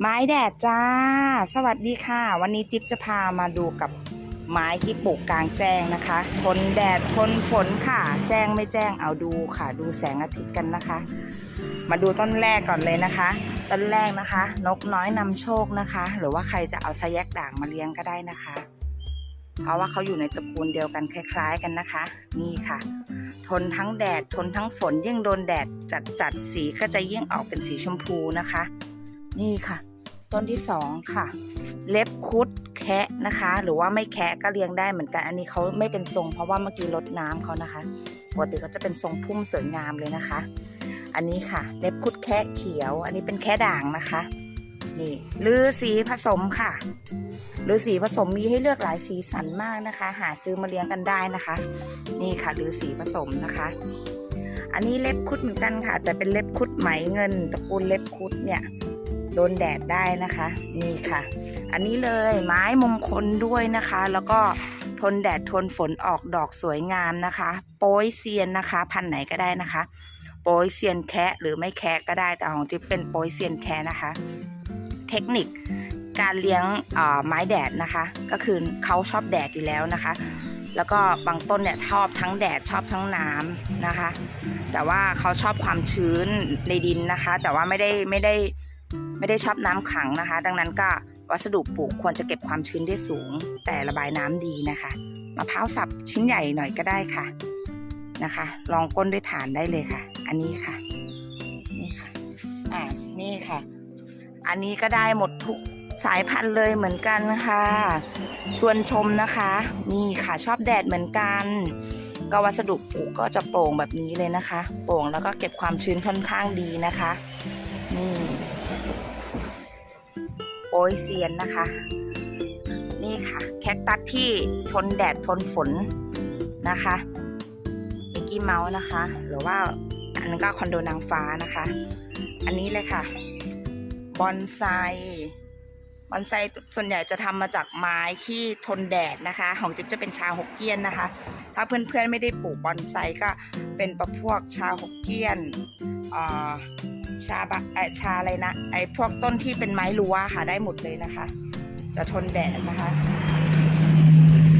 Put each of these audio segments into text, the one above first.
ไม้แดดจ้า สวัสดีค่ะ วันนี้จิ๊บจะพามาดูกับไม้ที่ปลูกกลางแจ้งนะคะ ทนแดดทนฝนค่ะ แจ้งไม่แจ้งเอาดูค่ะ ดูแสงอาทิตย์กันนะคะ มาดูต้นแรกก่อนเลยนะคะ ต้นแรกนะคะ นกน้อยนำโชคนะคะ หรือว่าใครจะเอาสแยกด่างมาเลี้ยงก็ได้นะคะ เพราะว่าเขาอยู่ในตระกูลเดียวกันคล้าย ๆกันนะคะ นี่ค่ะ ทนทั้งแดดทนทั้งฝนยิ่งโดนแดดจัดจัดๆสีก็จะยิ่งออกเป็นสีชมพูนะคะ นี่ค่ะ ต้นที่สองค่ะ เล็บคุดแคะนะคะ หรือว่าไม่แคะก็เลี้ยงได้เหมือนกัน อันนี้เขาไม่เป็นทรง เพราะว่าเมื่อกี้ลดน้ำเขานะคะปกติเขาจะเป็นทรงพุ่มสวยงามเลยนะคะ อันนี้ค่ะ เล็บคุดแคะเขียว อันนี้เป็นแคะด่างนะคะนี่ลือสีผสมค่ะลือสีผสมมีให้เลือกหลายสีสันมากนะคะ หาซื้อมาเลี้ยงกันได้นะคะ นี่ค่ะลือสีผสมนะคะ อันนี้เล็บคุดเหมือนกันค่ะ แต่เป็นเล็บคุดไหมเงินตระกูลเล็บคุดเนี่ย โดนแดดได้นะคะ นี่ค่ะ อันนี้เลยไม้มงคลด้วยนะคะ แล้วก็ทนแดดทนฝนออกดอกสวยงามนะคะ โป้ยเซียนนะคะ พันไหนก็ได้นะคะ โป้ยเซียนแคะหรือไม่แคะก็ได้แต่ของจิ๊บเป็นโป้ยเซียนแคะนะคะ เทคนิคการเลี้ยงไม้แดดนะคะ ก็คือเขาชอบแดดอยู่แล้วนะคะ แล้วก็บางต้นเนี่ยชอบทั้งแดดชอบทั้งน้ำนะคะ แต่ว่าเขาชอบความชื้นในดินนะคะ แต่ว่าไม่ได้ไม่ได้ไไม่ได้ชอบน้ำขังนะคะ ดังนั้นก็วัสดุปลูกควรจะเก็บความชื้นได้สูง แต่ระบายน้ำดีนะคะมะพร้าวสับชิ้นใหญ่หน่อยก็ได้ค่ะนะคะ ลองก้นด้วยฐานได้เลยค่ะ อันนี้ค่ะ นี่ค่ะ อ่านี่ค่ะ อันนี้ก็ได้หมดทุกสายพันธุ์เลยเหมือนกันค่ะ ชวนชมนะคะ นี่ค่ะชอบแดดเหมือนกัน ก็วัสดุปลูกก็จะโปร่งแบบนี้เลยนะคะ โปร่งแล้วก็เก็บความชื้นค่อนข้างดีนะคะ โปยเซียนนะคะ นี่ค่ะ แคคตัสที่ทนแดดทนฝนนะคะมิกกี้เมาส์นะคะ หรือว่าอันนั้นก็คอนโดนางฟ้านะคะ อันนี้เลยค่ะ บอนไซบอนไซส่วนใหญ่จะทำมาจากไม้ที่ทนแดดนะคะ ของจิ๊บจะเป็นชาฮกเกี้ยนนะคะ ถ้าเพื่อนๆไม่ได้ปลูกบอนไซก็เป็นประพวกชาฮกเกี้ยนอ่า ชาบะเอชาอะไรนะ ไอพวกต้นที่เป็นไม้รั้วค่ะได้หมดเลยนะคะ จะทนแดดนะคะ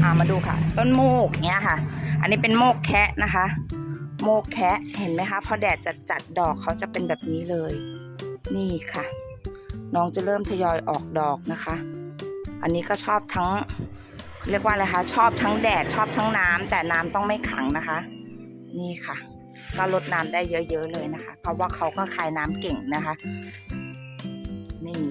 อามาดูค่ะ ต้นโมกเนี้ยค่ะ อันนี้เป็นโมกแคะนะคะ โมกแคะเห็นไหมคะพอแดดจัดจัดดอกเขาจะเป็นแบบนี้เลย นี่ค่ะ น้องจะเริ่มทยอยออกดอกนะคะ อันนี้ก็ชอบทั้ง เรียกว่าอะไรคะชอบทั้งแดดชอบทั้งน้ำแต่น้ำต้องไม่ขังนะคะ นี่ค่ะ ก็ลดน้ำได้เยอะ ๆ เลยนะคะ เพราะว่าเขาก็คายน้ำเก่งนะคะ นี่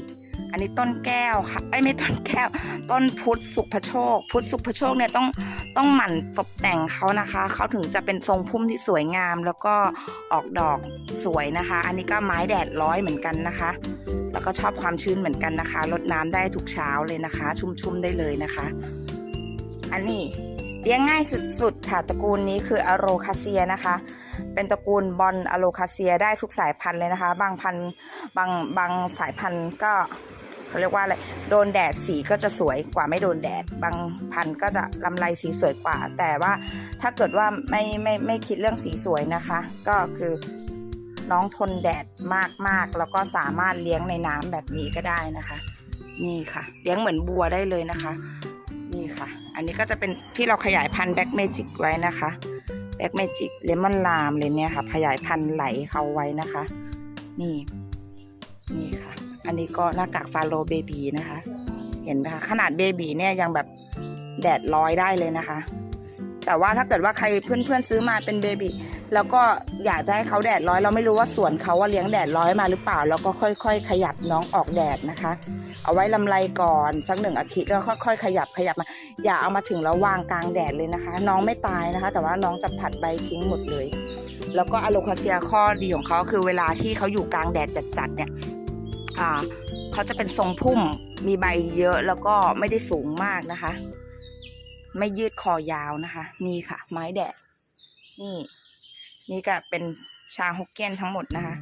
อันนี้ต้นแก้วค่ะไอ้ไม่ต้นแก้ว ต้นพุทธสุภโชค พุทธสุภโชคเนี่ยต้องต้องหมั่นตกแต่งเขานะคะ เขาถึงจะเป็นทรงพุ่มที่สวยงาม แล้วก็ออกดอกสวยนะคะ อันนี้ก็ไม้แดดร้อยเหมือนกันนะคะ แล้วก็ชอบความชื้นเหมือนกันนะคะรดน้ำได้ทุกเช้าเลยนะคะ ชุ่มๆได้เลยนะคะ อันนี้เลี้ยงง่ายสุดๆ ค่ะตระกูลนี้คืออโรคาเซียนะคะ เป็นตระกูลบอลอโรคาเซียได้ทุกสายพันธุ์เลยนะคะ บางพันธุ์บางบางสายพันธุ์ก็เขาเรียกว่าอะไรโดนแดดสีก็จะสวยกว่าไม่โดนแดด บางพันธุ์ก็จะลำไรสีสวยกว่า แต่ว่าถ้าเกิดว่าไม่ไม่ไม่คิดเรื่องสีสวยนะคะ ก็คือน้องทนแดดมากๆ แล้วก็สามารถเลี้ยงในน้ำแบบนี้ก็ได้นะคะ นี่ค่ะ เลี้ยงเหมือนบัวได้เลยนะคะ นี่ค่ะ อันนี้ก็จะเป็นที่เราขยายพันธุ์แบ็กเมจิกไว้นะคะแบ็กเมจิกเลมอนลามเลยเนี่ยค่ะ ขยายพันธุ์ไหลเขาไว้นะคะ นี่ นี่ค่ะ อันนี้ก็หน้ากากฟาโลเบบีนะคะ เห็นไหมคะขนาดเบบีเนี่ยยังแบบแดดร้อยได้เลยนะคะ แต่ว่าถ้าเกิดว่าใครเพื่อนๆซื้อมาเป็นเบบี แล้วก็อยากจะให้เขาแดดร้อยเราไม่รู้ว่าสวนเขาว่าเลี้ยงแดดร้อยมาหรือเปล่า แล้วก็ค่อย ๆ ขยับน้องออกแดดนะคะ เอาไว้ลำไรก่อนสักหนึ่งอาทิตย์แล้วค่อยๆขยับขยับมา อย่าเอามาถึงแล้ววางกลางแดดเลยนะคะ น้องไม่ตายนะคะ แต่ว่าน้องจะผัดใบทิ้งหมดเลย แล้วก็อะโลคาเซียข้อดีของเขาคือเวลาที่เขาอยู่กลางแดดจัดๆเนี่ยอ่าเขาจะเป็นทรงพุ่มมีใบเยอะแล้วก็ไม่ได้สูงมากนะคะ ไม่ยืดคอยาวนะคะ นี่ค่ะ ไม้แดดนี่ นี่ก็เป็นชาฮกเกี้ยนทั้งหมดนะคะ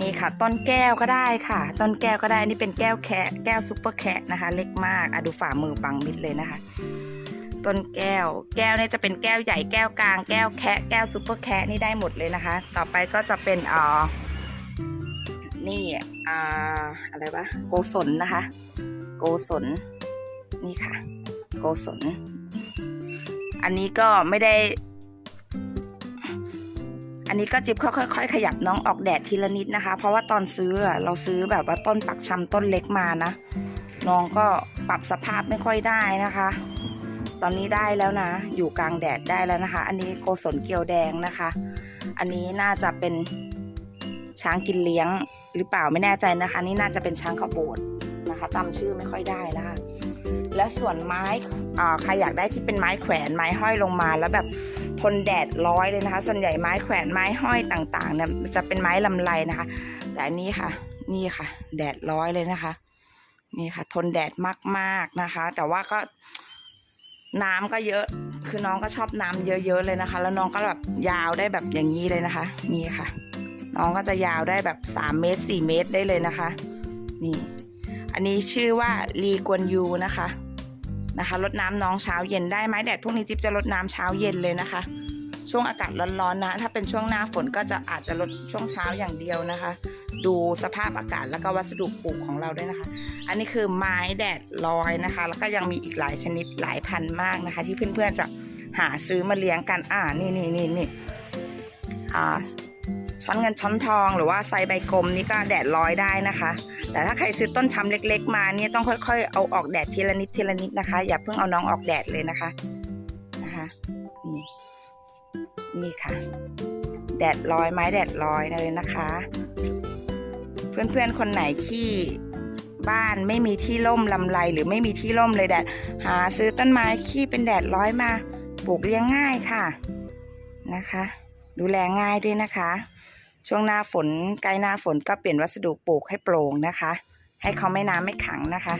นี่ค่ะต้นแก้วก็ได้ค่ะ ต้นแก้วก็ได้นี่เป็นแก้วแคะแก้วซุปเปอร์แคะนะคะ เล็กมากอะดูฝ่ามือบังมิดเลยนะคะ ต้นแก้ว แก้วเนี่ยจะเป็นแก้วใหญ่แก้วกลางแก้วแคะแก้วซุปเปอร์แคะนี่ได้หมดเลยนะคะ ต่อไปก็จะเป็นอ่อนี่อ่าอะไรวะโกศลนะคะ โกศลนี่ค่ะ โกศลอันนี้ก็ไม่ได้ อันนี้ก็จิ๊บค่อยๆ ขยับน้องออกแดดทีละนิดนะคะ เพราะว่าตอนซื้อเราซื้อแบบว่าต้นปักชำต้นเล็กมานะ น้องก็ปรับสภาพไม่ค่อยได้นะคะ ตอนนี้ได้แล้วนะ อยู่กลางแดดได้แล้วนะคะ อันนี้โกศลเกียวแดงนะคะ อันนี้น่าจะเป็นช้างกินเลี้ยงหรือเปล่าไม่แน่ใจนะคะ นี่น่าจะเป็นช้างขาวโบดนะคะจำชื่อไม่ค่อยได้นะคะ และส่วนไม้ใครอยากได้ที่เป็นไม้แขวนไม้ห้อยลงมาแล้วแบบ ทนแดดร้อยเลยนะคะ ส่วนใหญ่ไม้แขวนไม้ห้อยต่างๆเนี่ยจะเป็นไม้ลำไรนะคะ แต่อันนี้ค่ะ นี่ค่ะ แดดร้อยเลยนะคะ นี่ค่ะ ทนแดดมากๆนะคะ แต่ว่าก็น้ำก็เยอะ คือน้องก็ชอบน้ำเยอะๆเลยนะคะ แล้วน้องก็แบบยาวได้แบบอย่างนี้เลยนะคะ นี่ค่ะ น้องก็จะยาวได้แบบสามเมตรสี่เมตรได้เลยนะคะ นี่ อันนี้ชื่อว่าลีกวนยูนะคะ นะคะรดน้ำน้องเช้าเย็นได้ไหมแดดพวกนี้จิ๊บจะรดน้ำเช้าเย็นเลยนะคะ ช่วงอากาศร้อนๆนะ ถ้าเป็นช่วงหน้าฝนก็จะอาจจะลดช่วงเช้าอย่างเดียวนะคะ ดูสภาพอากาศแล้วก็วัสดุปลูกของเราด้วยนะคะ อันนี้คือไม้แดดลอยนะคะ แล้วก็ยังมีอีกหลายชนิดหลายพันมากนะคะ ที่เพื่อนๆจะหาซื้อมาเลี้ยงกันอ่านี่นี่นี่นี่อ่า ช้อนเงินช้อนทองหรือว่าไซใบกลมนี่ก็แดดร้อยได้นะคะ แต่ถ้าใครซื้อต้นชำเล็ก ๆ มาเนี่ยต้องค่อยๆ เอาออกแดดทีละนิดทีละนิดนะคะ อย่าเพิ่งเอาน้องออกแดดเลยนะคะนะคะนี่นี่ค่ะ แดดร้อยไม้แดดร้อยเลยนะคะ เพื่อนๆคนไหนที่บ้านไม่มีที่ร่มลำไรหรือไม่มีที่ร่มเลยแดดหาซื้อต้นไม้ที่เป็นแดดร้อยมาปลูกเลี้ยงง่ายค่ะนะคะ ดูแลง่ายด้วยนะคะ ช่วงหน้าฝนใกล้หน้าฝนก็เปลี่ยนวัสดุปลูกให้โปร่งนะคะ ให้เขาไม่น้ำไม่ขังนะคะ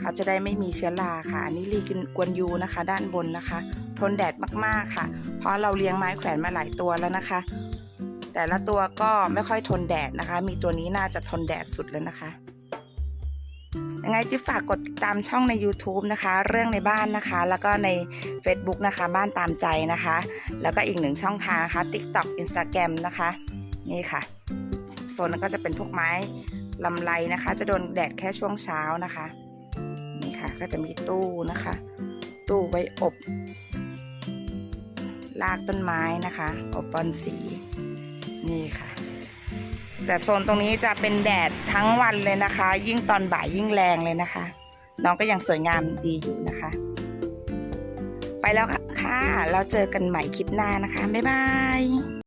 เขาจะได้ไม่มีเชื้อราค่ะ อันนี้ลีกินกวนยูนะคะ ด้านบนนะคะ ทนแดดมากๆค่ะ เพราะเราเลี้ยงไม้แขวนมาหลายตัวแล้วนะคะ แต่ละตัวก็ไม่ค่อยทนแดดนะคะ มีตัวนี้น่าจะทนแดดสุดแล้วนะคะยังไงจิ๊บฝากกดติดตามช่องใน YouTube นะคะ เรื่องในบ้านนะคะ แล้วก็ใน Facebook นะคะ บ้านตามใจนะคะ แล้วก็อีกหนึ่งช่องทางนะคะ TikTok Instagram นะคะ นี่ค่ะโซนนั้นก็จะเป็นพวกไม้ลำไรนะคะ จะโดนแดดแค่ช่วงเช้านะคะ นี่ค่ะ ก็จะมีตู้นะคะ ตู้ไว้อบลากต้นไม้นะคะ อบบอลสีนี่ค่ะ แต่โซนตรงนี้จะเป็นแดดทั้งวันเลยนะคะ ยิ่งตอนบ่ายยิ่งแรงเลยนะคะ น้องก็ยังสวยงามดีอยู่นะคะ ไปแล้วค่ะแล้วเจอกันใหม่คลิปหน้านะคะ บ๊ายบาย